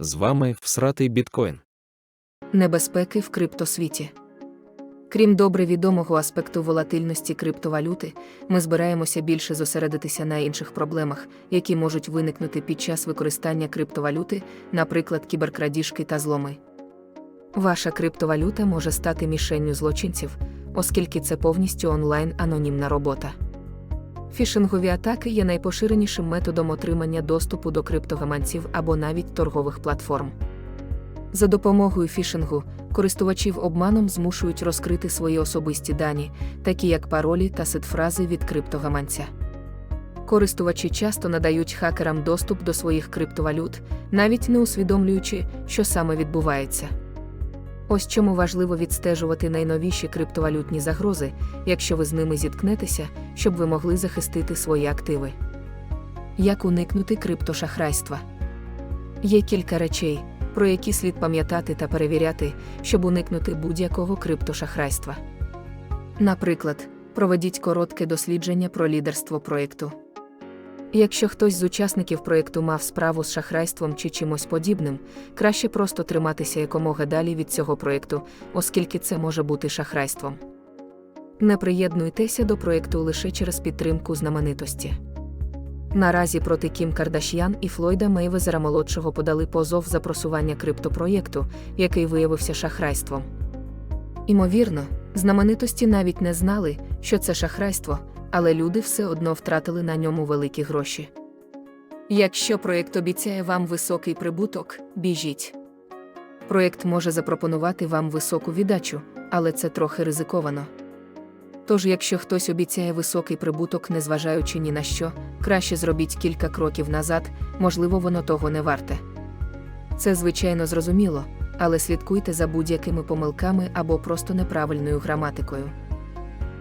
З вами всратий біткоін. Небезпеки в криптосвіті. Крім добре відомого аспекту волатильності криптовалюти, ми збираємося більше зосередитися на інших проблемах, які можуть виникнути під час використання криптовалюти, наприклад, кіберкрадіжки та зломи. Ваша криптовалюта може стати мішенню злочинців, оскільки це повністю онлайн анонімна робота. Фішингові атаки є найпоширенішим методом отримання доступу до криптогаманців або навіть торгових платформ. За допомогою фішингу користувачів обманом змушують розкрити свої особисті дані, такі як паролі та сетфрази від криптогаманця. Користувачі часто надають хакерам доступ до своїх криптовалют, навіть не усвідомлюючи, що саме відбувається. Ось чому важливо відстежувати найновіші криптовалютні загрози, якщо ви з ними зіткнетеся, щоб ви могли захистити свої активи. Як уникнути криптошахрайства? Є кілька речей, про які слід пам'ятати та перевіряти, щоб уникнути будь-якого криптошахрайства. Наприклад, проведіть коротке дослідження про лідерство проєкту. Якщо хтось з учасників проєкту мав справу з шахрайством чи чимось подібним, краще просто триматися якомога далі від цього проєкту, оскільки це може бути шахрайством. Не приєднуйтеся до проєкту лише через підтримку знаменитості. Наразі проти Кім Кардаш'ян і Флойда Мейвезера молодшого подали позов за просування криптопроєкту, який виявився шахрайством. Імовірно, знаменитості навіть не знали, що це шахрайство, але люди все одно втратили на ньому великі гроші. Якщо проєкт обіцяє вам високий прибуток, біжіть. Проєкт може запропонувати вам високу віддачу, але це трохи ризиковано. Тож, якщо хтось обіцяє високий прибуток, незважаючи ні на що, краще зробіть кілька кроків назад, можливо, воно того не варте. Це звичайно зрозуміло, але слідкуйте за будь-якими помилками або просто неправильною граматикою.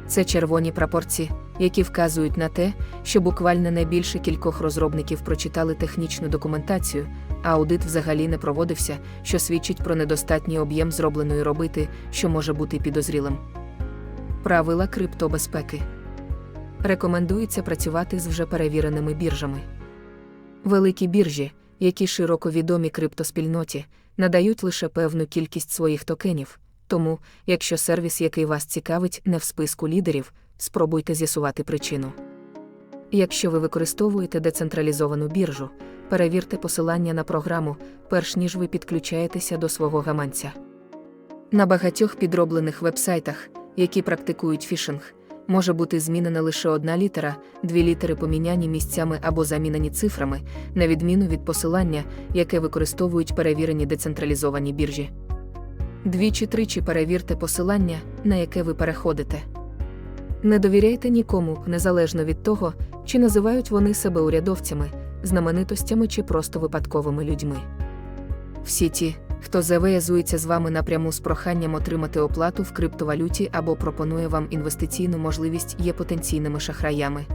Це червоні прапорці, які вказують на те, що буквально не більше кількох розробників прочитали технічну документацію, а аудит взагалі не проводився, що свідчить про недостатній об'єм зробленої робити, що може бути підозрілим. Правила криптобезпеки. Рекомендується працювати з вже перевіреними біржами. Великі біржі, які широко відомі криптоспільноті, надають лише певну кількість своїх токенів. Тому, якщо сервіс, який вас цікавить, не в списку лідерів, спробуйте з'ясувати причину. Якщо ви використовуєте децентралізовану біржу, перевірте посилання на програму, перш ніж ви підключаєтеся до свого гаманця. На багатьох підроблених вебсайтах, які практикують фішинг, може бути змінена лише одна літера, дві літери поміняні місцями або замінені цифрами, на відміну від посилання, яке використовують перевірені децентралізовані біржі. Двічі-тричі перевірте посилання, на яке ви переходите. Не довіряйте нікому, незалежно від того, чи називають вони себе урядовцями, знаменитостями чи просто випадковими людьми. Всі ті, хто зав'язується з вами напряму з проханням отримати оплату в криптовалюті або пропонує вам інвестиційну можливість, є потенційними шахраями.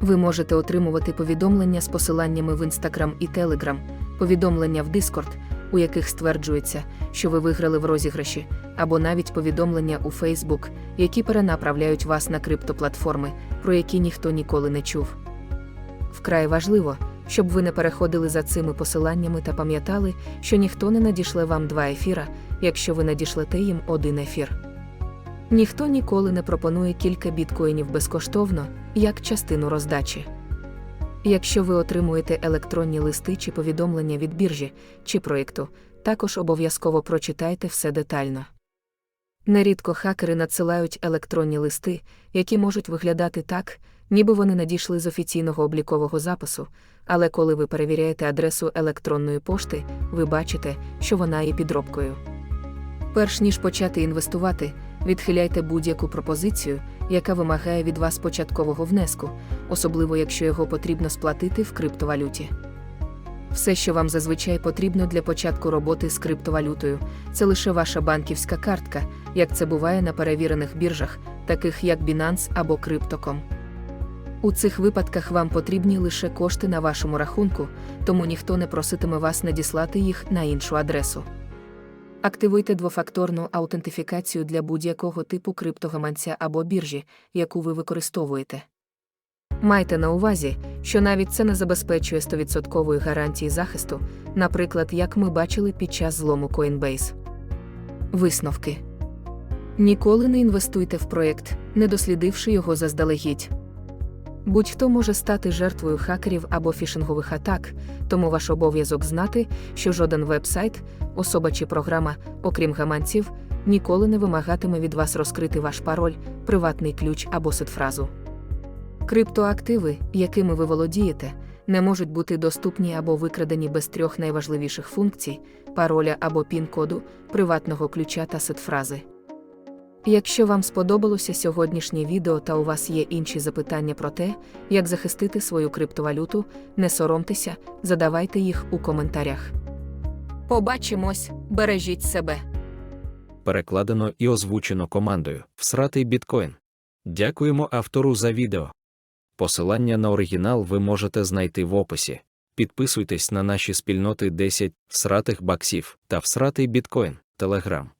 Ви можете отримувати повідомлення з посиланнями в Instagram і Telegram, повідомлення в Discord, у яких стверджується, що ви виграли в розіграші, або навіть повідомлення у Facebook, які перенаправляють вас на криптоплатформи, про які ніхто ніколи не чув. Вкрай важливо, щоб ви не переходили за цими посиланнями та пам'ятали, що ніхто не надішле вам два ефіра, якщо ви надішлете їм один ефір. Ніхто ніколи не пропонує кілька біткоїнів безкоштовно, як частину роздачі. Якщо ви отримуєте електронні листи чи повідомлення від біржі чи проєкту, також обов'язково прочитайте все детально. Нерідко хакери надсилають електронні листи, які можуть виглядати так, ніби вони надійшли з офіційного облікового запису, але коли ви перевіряєте адресу електронної пошти, ви бачите, що вона є підробкою. Перш ніж почати інвестувати, відхиляйте будь-яку пропозицію, яка вимагає від вас початкового внеску, особливо якщо його потрібно сплатити в криптовалюті. Все, що вам зазвичай потрібно для початку роботи з криптовалютою, це лише ваша банківська картка, як це буває на перевірених біржах, таких як Binance або Crypto.com. У цих випадках вам потрібні лише кошти на вашому рахунку, тому ніхто не проситиме вас надіслати їх на іншу адресу. Активуйте двофакторну аутентифікацію для будь-якого типу криптогаманця або біржі, яку ви використовуєте. Майте на увазі, що навіть це не забезпечує 100% гарантії захисту, наприклад, як ми бачили під час злому Coinbase. Висновки. Ніколи не інвестуйте в проєкт, не дослідивши його заздалегідь. Будь-хто може стати жертвою хакерів або фішингових атак, тому ваш обов'язок знати, що жоден веб-сайт, особа чи програма, окрім гаманців, ніколи не вимагатиме від вас розкрити ваш пароль, приватний ключ або сетфразу. Криптоактиви, якими ви володієте, не можуть бути доступні або викрадені без трьох найважливіших функцій пароля або пін-коду, приватного ключа та сетфрази. Якщо вам сподобалося сьогоднішнє відео та у вас є інші запитання про те, як захистити свою криптовалюту, не соромтеся, задавайте їх у коментарях. Побачимось, бережіть себе. Перекладено і озвучено командою Всратий біткоін. Дякуємо автору за відео. Посилання на оригінал ви можете знайти в описі. Підписуйтесь на наші спільноти 10 всратих баксів та всратий біткоін, Телеграм.